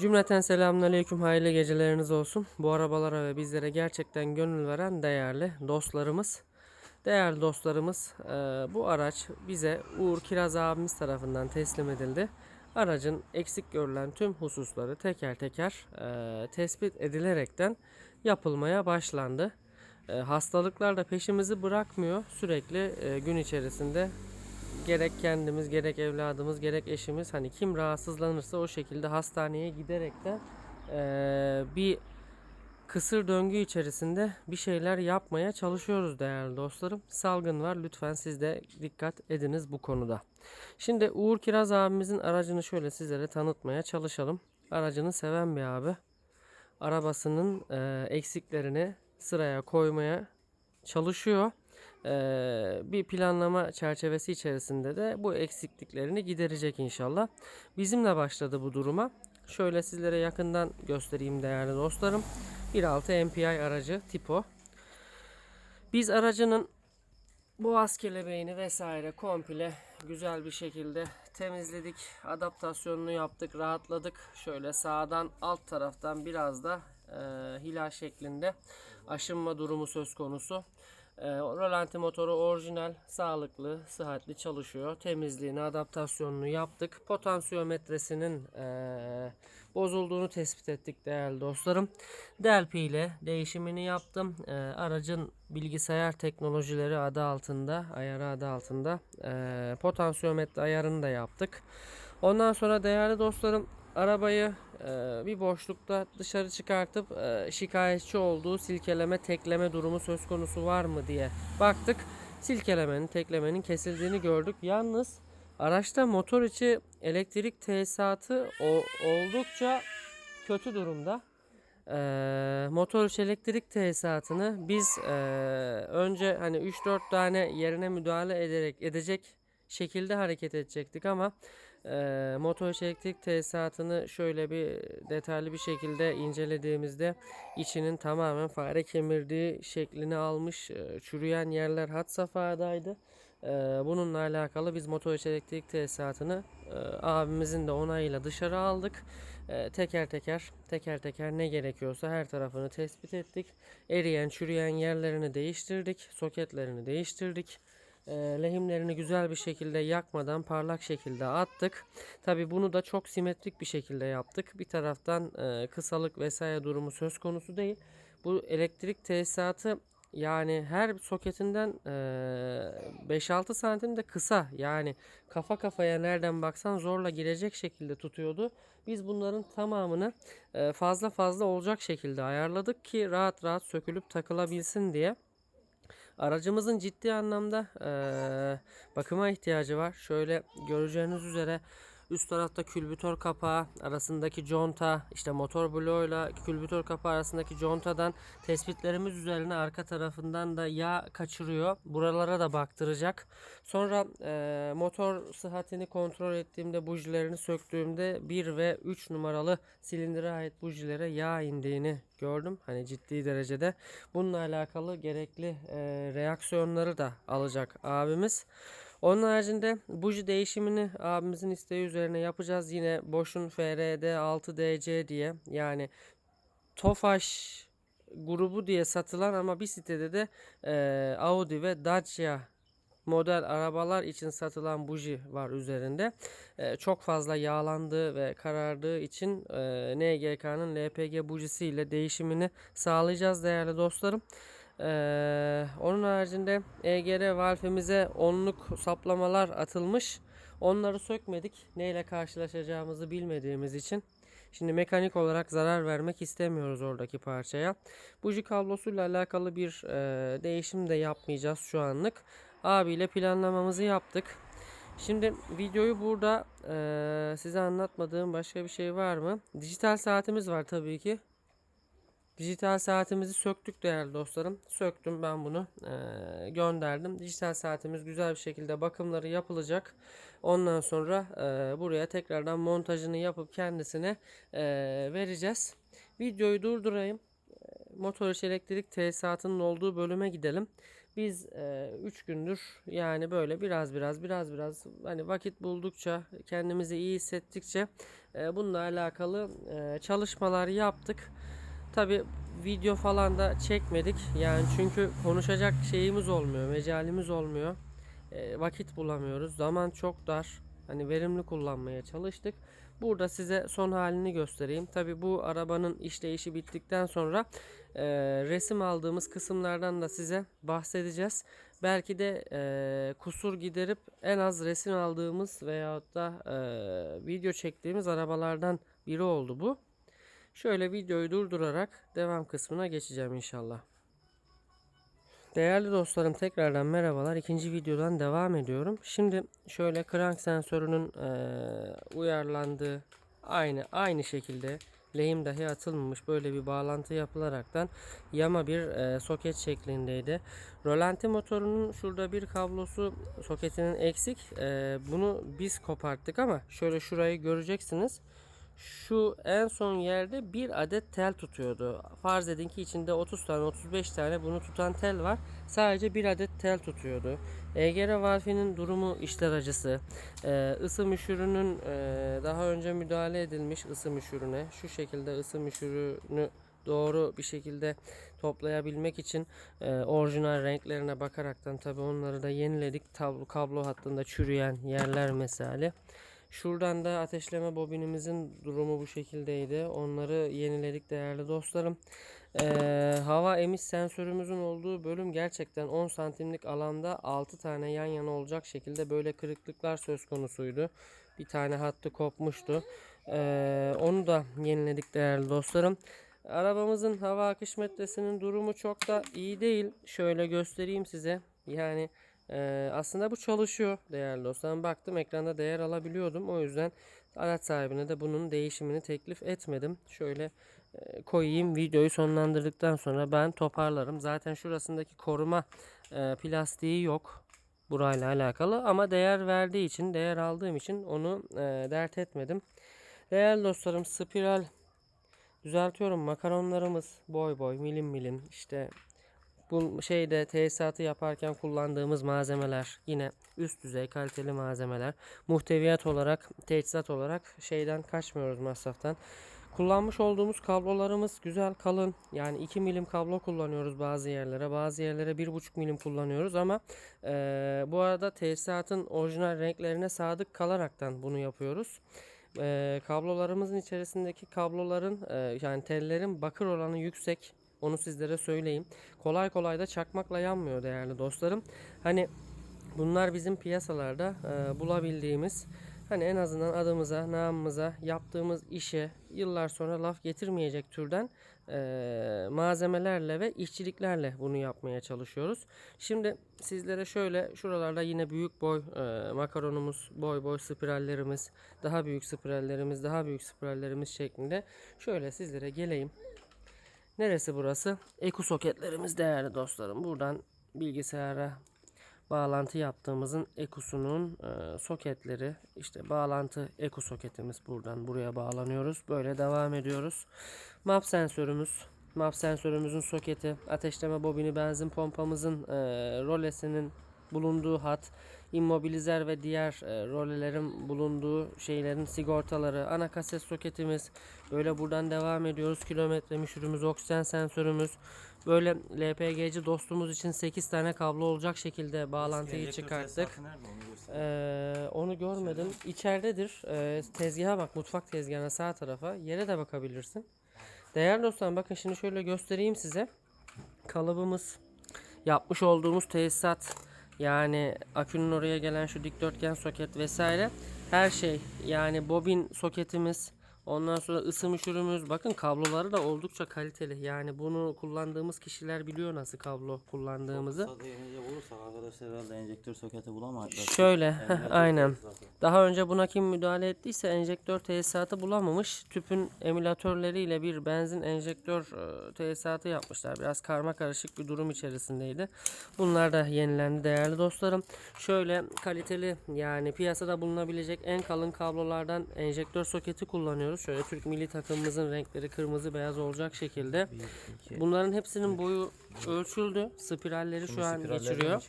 Cümleten selamünaleyküm, hayırlı geceleriniz olsun. Bu arabalara ve bizlere gerçekten gönül veren değerli dostlarımız. Değerli dostlarımız, e, bu araç bize Uğur Kiraz abimiz tarafından teslim edildi. Aracın eksik görülen tüm hususları teker teker e, tespit edilerekten yapılmaya başlandı. E, hastalıklar da peşimizi bırakmıyor. Sürekli gün içerisinde gerek kendimiz gerek evladımız gerek eşimiz hani kim rahatsızlanırsa o şekilde hastaneye giderek de eee, bir kısır döngü içerisinde bir şeyler yapmaya çalışıyoruz değerli dostlarım. Salgın var lütfen siz de dikkat ediniz bu konuda. Şimdi Uğur Kiraz abimizin aracını şöyle sizlere tanıtmaya çalışalım. Aracını seven bir abi. Arabasının eee, eksiklerini sıraya koymaya çalışıyor. Bir planlama çerçevesi içerisinde de bu eksikliklerini giderecek inşallah. Bizimle başladı bu duruma. Şöyle sizlere yakından göstereyim değerli dostlarım. 1.6 MPI aracı tipo. Biz aracının boğaz kelebeğini vesaire komple güzel bir şekilde temizledik. Adaptasyonunu yaptık, rahatladık. Şöyle sağdan alt taraftan biraz da e, hilal şeklinde aşınma durumu söz konusu. E, rolanti motoru orijinal, sağlıklı, sıhhatli çalışıyor. Temizliğini, adaptasyonunu yaptık. Potansiyometresinin e, bozulduğunu tespit ettik değerli dostlarım. Delphi ile değişimini yaptım. E, aracın bilgisayar teknolojileri adı altında, ayarı adı altında e, potansiyometre ayarını da yaptık. Ondan sonra değerli dostlarım arabayı bir boşlukta dışarı çıkartıp şikayetçi olduğu silkeleme tekleme durumu söz konusu var mı diye baktık. Silkelemenin teklemenin kesildiğini gördük. Yalnız araçta motor içi elektrik tesisatı oldukça kötü durumda. Motor içi elektrik tesisatını biz önce hani 3-4 tane yerine müdahale ederek edecek şekilde hareket edecektik ama motor içi elektrik tesisatını şöyle bir detaylı bir şekilde incelediğimizde içinin tamamen fare kemirdiği şeklini almış çürüyen yerler had safhadaydı. Bununla alakalı biz motor elektrik tesisatını abimizin de onayıyla dışarı aldık. Teker teker teker teker ne gerekiyorsa her tarafını tespit ettik. Eriyen çürüyen yerlerini değiştirdik. Soketlerini değiştirdik. Eee, lehimlerini güzel bir şekilde yakmadan parlak şekilde attık. Tabi bunu da çok simetrik bir şekilde yaptık. Bir taraftan eee, kısalık vesaire durumu söz konusu değil. Bu elektrik tesisatı yani her soketinden eee 5-6 santim de kısa. Yani kafa kafaya nereden baksan zorla girecek şekilde tutuyordu. Biz bunların tamamını eee, fazla fazla olacak şekilde ayarladık ki rahat rahat sökülüp takılabilsin diye. Aracımızın ciddi anlamda eee, bakıma ihtiyacı var. Şöyle göreceğiniz üzere üst tarafta külbütör kapağı arasındaki conta işte motor bloğuyla külbütör kapağı arasındaki contadan tespitlerimiz üzerine arka tarafından da yağ kaçırıyor. Buralara da baktıracak. Sonra eee, motor sıhhatini kontrol ettiğimde bujilerini söktüğümde 1 ve 3 numaralı silindire ait bujilere yağ indiğini gördüm. Hani ciddi derecede. Bununla alakalı gerekli eee, reaksiyonları da alacak abimiz. Onun haricinde buji değişimini abimizin isteği üzerine yapacağız. Yine Bosch'un FRD 6DC diye yani Tofaş grubu diye satılan ama bir sitede de eee, Audi ve Dacia model arabalar için satılan buji var üzerinde. Eee, çok fazla yağlandığı ve karardığı için eee, NGK'nın LPG bujisi ile değişimini sağlayacağız değerli dostlarım. Eee, onun haricinde EGR valfimize onluk saplamalar atılmış. Onları sökmedik. Neyle karşılaşacağımızı bilmediğimiz için. Şimdi mekanik olarak zarar vermek istemiyoruz oradaki parçaya. Buji kablosuyla alakalı bir eee, değişim de yapmayacağız şu anlık. Abiyle planlamamızı yaptık. Şimdi videoyu burada eee, size anlatmadığım başka bir şey var mı? Dijital saatimiz var tabii ki. Dijital saatimizi söktük değerli dostlarım. Söktüm ben bunu eee, gönderdim. Dijital saatimiz güzel bir şekilde bakımları yapılacak. Ondan sonra eee, buraya tekrardan montajını yapıp kendisine eee, vereceğiz. Videoyu durdurayım. Motor içi elektrik tesisatının olduğu bölüme gidelim. Biz 3 gündür yani böyle biraz biraz biraz biraz hani vakit buldukça kendimizi iyi hissettikçe e, bununla alakalı e, çalışmalar yaptık. Tabi video falan da çekmedik yani çünkü konuşacak şeyimiz olmuyor, mecalimiz olmuyor. E, vakit bulamıyoruz. Zaman çok dar. Hani verimli kullanmaya çalıştık. Burada size son halini göstereyim. Tabi bu arabanın işleyişi bittikten sonra e, resim aldığımız kısımlardan da size bahsedeceğiz. Belki de e, kusur giderip en az resim aldığımız veyahut da e, video çektiğimiz arabalardan biri oldu bu. Şöyle videoyu durdurarak devam kısmına geçeceğim inşallah. Değerli dostlarım tekrardan merhabalar. İkinci videodan devam ediyorum. Şimdi şöyle crank sensörünün eee, uyarlandığı aynı aynı şekilde lehim dahi atılmamış böyle bir bağlantı yapılaraktan yama bir eee, soket şeklindeydi. Rolanti motorunun şurada bir kablosu soketinin eksik. Eee, bunu biz koparttık ama şöyle şurayı göreceksiniz şu en son yerde bir adet tel tutuyordu. Farz edin ki içinde 30 tane 35 tane bunu tutan tel var. Sadece bir adet tel tutuyordu. EGR valfinin durumu işler acısı. Ee, ısı müşürünün e, daha önce müdahale edilmiş ısı müşürüne şu şekilde ısı müşürünü doğru bir şekilde toplayabilmek için e, orijinal renklerine bakaraktan tabi onları da yeniledik. Tablo, kablo hattında çürüyen yerler mesali. Şuradan da ateşleme bobinimizin durumu bu şekildeydi. Onları yeniledik değerli dostlarım. Ee, hava emiş sensörümüzün olduğu bölüm gerçekten 10 santimlik alanda 6 tane yan yana olacak şekilde böyle kırıklıklar söz konusuydu. Bir tane hattı kopmuştu. Ee, onu da yeniledik değerli dostlarım. Arabamızın hava akış metresinin durumu çok da iyi değil. Şöyle göstereyim size. Yani ee, aslında bu çalışıyor değerli dostlarım. Baktım ekranda değer alabiliyordum. O yüzden araç sahibine de bunun değişimini teklif etmedim. Şöyle e, koyayım videoyu sonlandırdıktan sonra ben toparlarım. Zaten şurasındaki koruma e, plastiği yok burayla alakalı ama değer verdiği için değer aldığım için onu e, dert etmedim. Değerli dostlarım spiral düzeltiyorum makaronlarımız boy boy milim milim işte bu şeyde tesisatı yaparken kullandığımız malzemeler yine üst düzey kaliteli malzemeler. Muhteviyat olarak, teçhizat olarak şeyden kaçmıyoruz masraftan. Kullanmış olduğumuz kablolarımız güzel kalın. Yani 2 milim kablo kullanıyoruz bazı yerlere. Bazı yerlere 1,5 milim kullanıyoruz ama e, bu arada tesisatın orijinal renklerine sadık kalaraktan bunu yapıyoruz. E, kablolarımızın içerisindeki kabloların e, yani tellerin bakır oranı yüksek. Onu sizlere söyleyeyim. Kolay kolay da çakmakla yanmıyor değerli dostlarım. Hani bunlar bizim piyasalarda e, bulabildiğimiz hani en azından adımıza, namımıza, yaptığımız işe yıllar sonra laf getirmeyecek türden e, malzemelerle ve işçiliklerle bunu yapmaya çalışıyoruz. Şimdi sizlere şöyle şuralarda yine büyük boy e, makaronumuz, boy boy spirallerimiz, daha büyük spirallerimiz, daha büyük spirallerimiz şeklinde şöyle sizlere geleyim. Neresi burası? Eku soketlerimiz değerli dostlarım. Buradan bilgisayara bağlantı yaptığımızın ekusunun e, soketleri işte bağlantı eku soketimiz buradan buraya bağlanıyoruz. Böyle devam ediyoruz. Map sensörümüz map sensörümüzün soketi, ateşleme bobini, benzin pompamızın e, rolesinin bulunduğu hat, immobilizer ve diğer e, rolelerin bulunduğu şeylerin sigortaları, ana kaset soketimiz, böyle buradan devam ediyoruz. Kilometre müşürümüz, oksijen sensörümüz, böyle LPG'ci dostumuz için 8 tane kablo olacak şekilde bağlantıyı Elektrik çıkarttık. onu. Ee, onu görmedim. İçeridedir. Ee, tezgaha bak, mutfak tezgahına sağ tarafa. Yere de bakabilirsin. Değerli dostlarım bakın şimdi şöyle göstereyim size. Kalıbımız, yapmış olduğumuz tesisat, yani akünün oraya gelen şu dikdörtgen soket vesaire her şey yani bobin soketimiz ondan sonra ısı müşürümüz bakın kabloları da oldukça kaliteli yani bunu kullandığımız kişiler biliyor nasıl kablo kullandığımızı. Olursak arkadaşlar herhalde enjektör soketi bulamayacak. Şöyle Enjektör aynen. tesisatı. Daha önce buna kim müdahale ettiyse enjektör tesisatı bulamamış. Tüpün emülatörleriyle bir benzin enjektör e, tesisatı yapmışlar. Biraz karma karışık bir durum içerisindeydi. Bunlar da yenilendi değerli dostlarım. Şöyle kaliteli yani piyasada bulunabilecek en kalın kablolardan enjektör soketi kullanıyoruz. Düşünüyoruz. Şöyle Türk milli takımımızın renkleri kırmızı beyaz olacak şekilde. 1, 2, Bunların hepsinin boyu ölçüldü. Spiralleri şu an geçiriyor.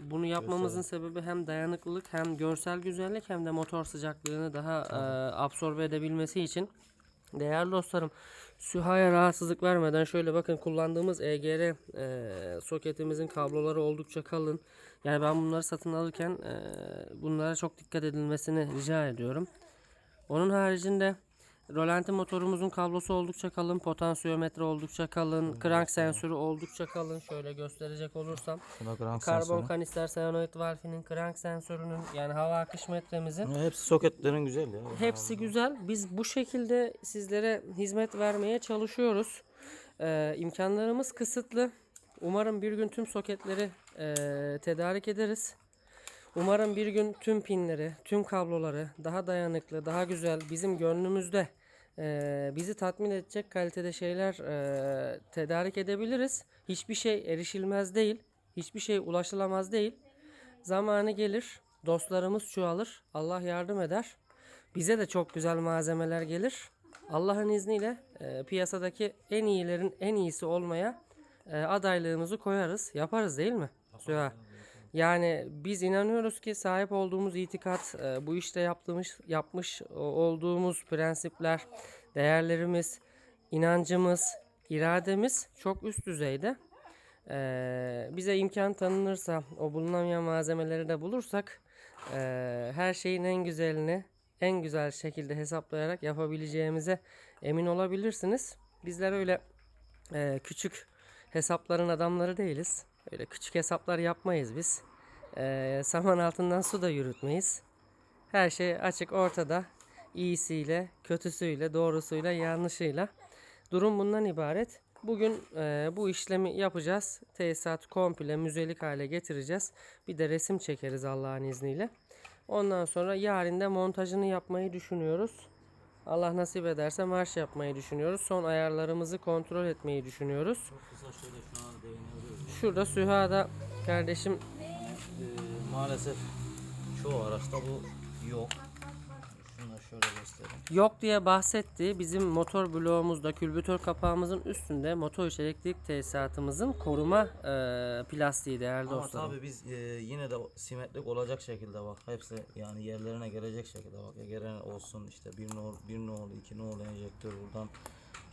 Bunu yapmamızın sebebi hem dayanıklılık hem görsel güzellik hem de motor sıcaklığını daha e, absorbe edebilmesi için. Değerli dostlarım, Süha'ya rahatsızlık vermeden şöyle bakın kullandığımız EGR e, soketimizin kabloları oldukça kalın. Yani ben bunları satın alırken e, bunlara çok dikkat edilmesini rica ediyorum. Onun haricinde rolanti motorumuzun kablosu oldukça kalın, potansiyometre oldukça kalın, crank sensörü oldukça kalın. Şöyle gösterecek olursam. Krank Karbon sensörü. kanister solenoid valfinin crank sensörünün yani hava akış metremizin Ya Hepsi soketlerin güzel ya. hepsi güzel. Biz bu şekilde sizlere hizmet vermeye çalışıyoruz. Ee, imkanlarımız kısıtlı. Umarım bir gün tüm soketleri eee, tedarik ederiz. Umarım bir gün tüm pinleri, tüm kabloları daha dayanıklı, daha güzel, bizim gönlümüzde eee, bizi tatmin edecek kalitede şeyler eee, tedarik edebiliriz. Hiçbir şey erişilmez değil, hiçbir şey ulaşılamaz değil. Zamanı gelir, dostlarımız çoğalır, Allah yardım eder. Bize de çok güzel malzemeler gelir. Allah'ın izniyle eee, piyasadaki en iyilerin en iyisi olmaya eee, adaylığımızı koyarız, yaparız değil mi? Süha. Yani biz inanıyoruz ki sahip olduğumuz itikat, e, bu işte yaptığımız, yapmış olduğumuz prensipler, değerlerimiz, inancımız, irademiz çok üst düzeyde. E, bize imkan tanınırsa, o bulunamayan malzemeleri de bulursak, e, her şeyin en güzelini en güzel şekilde hesaplayarak yapabileceğimize emin olabilirsiniz. Bizler öyle küçük hesapların adamları değiliz. Öyle küçük hesaplar yapmayız biz. Ee, saman altından su da yürütmeyiz. Her şey açık ortada. İyisiyle, kötüsüyle, doğrusuyla, yanlışıyla. Durum bundan ibaret. Bugün e, bu işlemi yapacağız. Tesisat komple müzelik hale getireceğiz. Bir de resim çekeriz Allah'ın izniyle. Ondan sonra yarın da montajını yapmayı düşünüyoruz. Allah nasip ederse marş yapmayı düşünüyoruz. Son ayarlarımızı kontrol etmeyi düşünüyoruz. Çok kısa şöyle şu an. Şurada Süha'da kardeşim Ee, maalesef çoğu araçta bu yok. Şunu da şöyle göstereyim. yok diye bahsetti. Bizim motor bloğumuzda külbütör kapağımızın üstünde motor iç elektrik tesisatımızın koruma e, plastiği değerli Ama dostlarım. tabii biz e, yine de simetrik olacak şekilde bak hepsi yani yerlerine gelecek şekilde bak egeren olsun işte bir nol bir nol iki nol enjektör buradan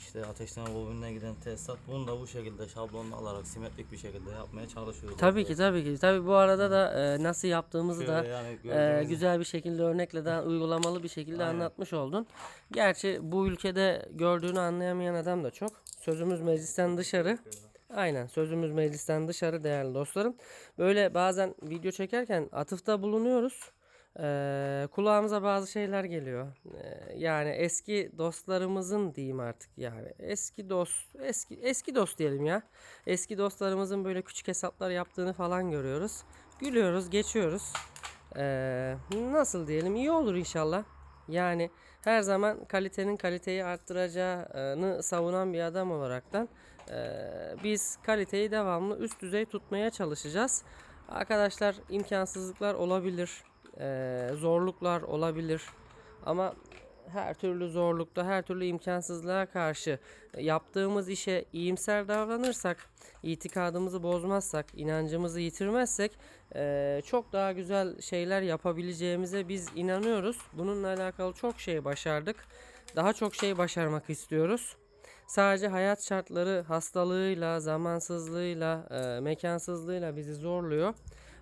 işte ateşleme bobinine giden tesisat bunu da bu şekilde şablonlu alarak simetrik bir şekilde yapmaya çalışıyoruz. Tabii ki tabii ki. Tabii bu arada da e, nasıl yaptığımızı da Şöyle yani e, güzel bir şekilde örnekle daha uygulamalı bir şekilde Aynen. anlatmış oldun. Gerçi bu ülkede gördüğünü anlayamayan adam da çok. Sözümüz meclisten dışarı. Aynen sözümüz meclisten dışarı değerli dostlarım. Böyle bazen video çekerken atıfta bulunuyoruz. Ee, kulağımıza bazı şeyler geliyor. Ee, yani eski dostlarımızın diyeyim artık yani eski dost eski eski dost diyelim ya. Eski dostlarımızın böyle küçük hesaplar yaptığını falan görüyoruz. Gülüyoruz, geçiyoruz. Ee, nasıl diyelim iyi olur inşallah. Yani her zaman kalitenin kaliteyi arttıracağını savunan bir adam olaraktan eee, biz kaliteyi devamlı üst düzey tutmaya çalışacağız. Arkadaşlar imkansızlıklar olabilir, eee, zorluklar olabilir ama her türlü zorlukta, her türlü imkansızlığa karşı yaptığımız işe iyimser davranırsak, itikadımızı bozmazsak, inancımızı yitirmezsek eee, çok daha güzel şeyler yapabileceğimize biz inanıyoruz. Bununla alakalı çok şey başardık. Daha çok şey başarmak istiyoruz. Sadece hayat şartları hastalığıyla, zamansızlığıyla, eee, mekansızlığıyla bizi zorluyor.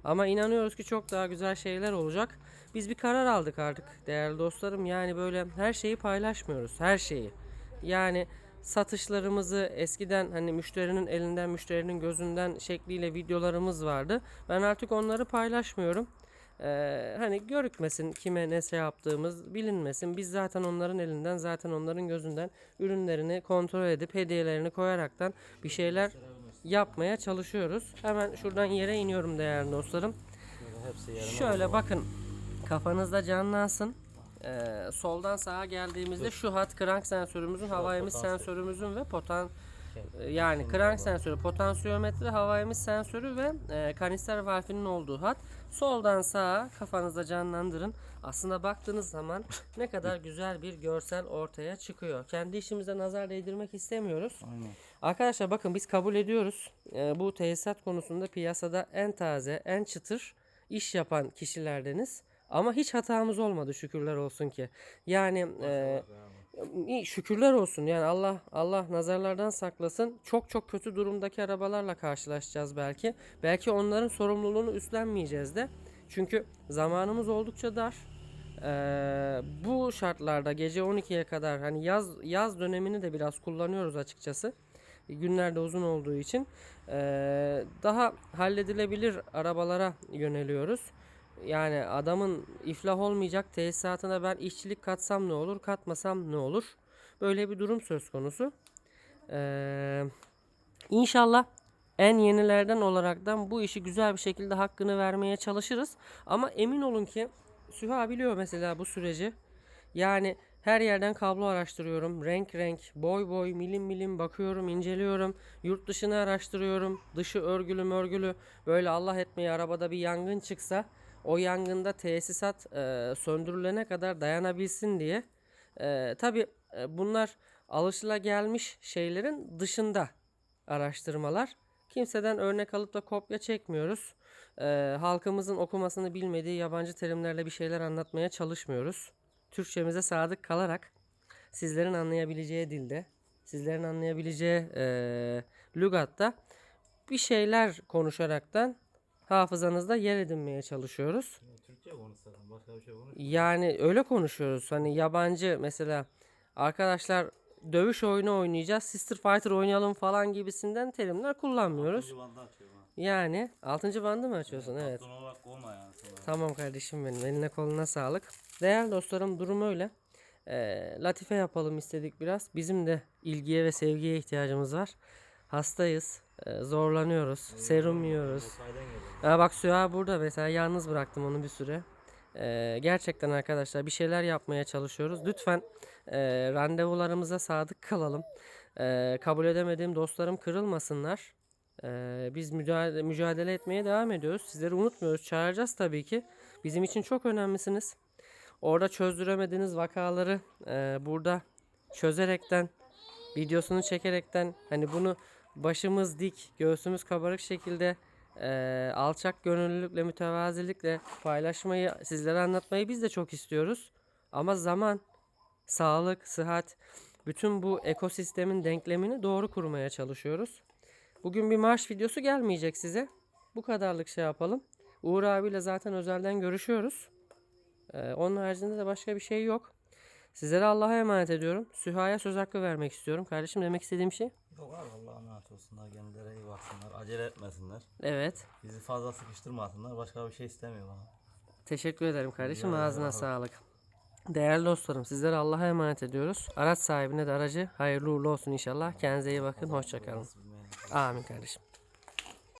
Ama inanıyoruz ki çok daha güzel şeyler olacak. Biz bir karar aldık artık değerli dostlarım. Yani böyle her şeyi paylaşmıyoruz. Her şeyi. Yani satışlarımızı eskiden hani müşterinin elinden, müşterinin gözünden şekliyle videolarımız vardı. Ben artık onları paylaşmıyorum. Ee, hani görükmesin kime ne şey yaptığımız bilinmesin. Biz zaten onların elinden, zaten onların gözünden ürünlerini kontrol edip hediyelerini koyaraktan bir şeyler yapmaya çalışıyoruz. Hemen şuradan yere iniyorum değerli dostlarım. Şöyle hepsi yerine Şöyle bakın kafanızda canlansın. Ee, soldan sağa geldiğimizde şu hat crank sensörümüzün, hava emis sensörümüzün ve potan Şey, E, Yani krank sensörü, potansiyometre, hava emiş sensörü ve e, kanister valfinin olduğu hat. Soldan sağa kafanızda canlandırın. Aslında baktığınız zaman ne kadar güzel bir görsel ortaya çıkıyor. Kendi işimize nazar değdirmek istemiyoruz. Aynen. Arkadaşlar bakın biz kabul ediyoruz. E, bu tesisat konusunda piyasada en taze, en çıtır iş yapan kişilerdeniz. Ama hiç hatamız olmadı şükürler olsun ki. Yani e, İyi, şükürler olsun yani Allah Allah nazarlardan saklasın. Çok çok kötü durumdaki arabalarla karşılaşacağız belki. Belki onların sorumluluğunu üstlenmeyeceğiz de. Çünkü zamanımız oldukça dar. Ee, bu şartlarda gece 12'ye kadar hani yaz yaz dönemini de biraz kullanıyoruz açıkçası. Günler de uzun olduğu için ee, daha halledilebilir arabalara yöneliyoruz. Yani adamın iflah olmayacak tesisatına ben işçilik katsam ne olur, katmasam ne olur? Böyle bir durum söz konusu. Ee, inşallah en yenilerden olaraktan bu işi güzel bir şekilde hakkını vermeye çalışırız. Ama emin olun ki Süha biliyor mesela bu süreci. Yani her yerden kablo araştırıyorum. Renk renk, boy boy, milim milim bakıyorum, inceliyorum. Yurt dışını araştırıyorum. Dışı örgülü mörgülü. Böyle Allah etmeyi arabada bir yangın çıksa o yangında tesisat e, söndürülene kadar dayanabilsin diye. E, Tabi bunlar alışılagelmiş şeylerin dışında araştırmalar. Kimseden örnek alıp da kopya çekmiyoruz. E, halkımızın okumasını bilmediği yabancı terimlerle bir şeyler anlatmaya çalışmıyoruz. Türkçemize sadık kalarak sizlerin anlayabileceği dilde, sizlerin anlayabileceği e, lügatta bir şeyler konuşaraktan hafızanızda yer edinmeye çalışıyoruz. Ya, Türkçe konuşsaydın başka bir şey konuş. Yani öyle konuşuyoruz. Hani yabancı mesela arkadaşlar dövüş oyunu oynayacağız, Sister Fighter oynayalım falan gibisinden terimler kullanmıyoruz. Yani 6. bandı mı açıyorsun? Evet. Tamam kardeşim benim. Eline koluna sağlık. Değerli dostlarım durum öyle. Ee, latife yapalım istedik biraz. Bizim de ilgiye ve sevgiye ihtiyacımız var. Hastayız. Ee, zorlanıyoruz. Serum yiyoruz. Ha bak Süha burada mesela yalnız bıraktım onu bir süre. Ee, gerçekten arkadaşlar bir şeyler yapmaya çalışıyoruz. Lütfen e, randevularımıza sadık kalalım. Ee, kabul edemediğim dostlarım kırılmasınlar. Ee, biz mücadele, mücadele etmeye devam ediyoruz. Sizleri unutmuyoruz. Çağıracağız tabii ki. Bizim için çok önemlisiniz. Orada çözdüremediğiniz vakaları e, burada çözerekten, videosunu çekerekten hani bunu başımız dik, göğsümüz kabarık şekilde eee, alçak gönüllülükle, mütevazilikle paylaşmayı, sizlere anlatmayı biz de çok istiyoruz. Ama zaman, sağlık, sıhhat, bütün bu ekosistemin denklemini doğru kurmaya çalışıyoruz. Bugün bir marş videosu gelmeyecek size. Bu kadarlık şey yapalım. Uğur abiyle zaten özelden görüşüyoruz. Eee, onun haricinde de başka bir şey yok. Sizlere Allah'a emanet ediyorum. Süha'ya söz hakkı vermek istiyorum. Kardeşim demek istediğim şey? Yok abi Allah'a emanet olsunlar. Kendilerine iyi baksınlar. Acele etmesinler. Evet. Bizi fazla sıkıştırmasınlar. Başka bir şey istemiyorum ha. Teşekkür ederim kardeşim. Ederim Ağzına abi. sağlık. Değerli dostlarım sizlere Allah'a emanet ediyoruz. Araç sahibine de aracı hayırlı uğurlu olsun inşallah. Kendinize iyi bakın. Hoşçakalın. Amin kardeşim.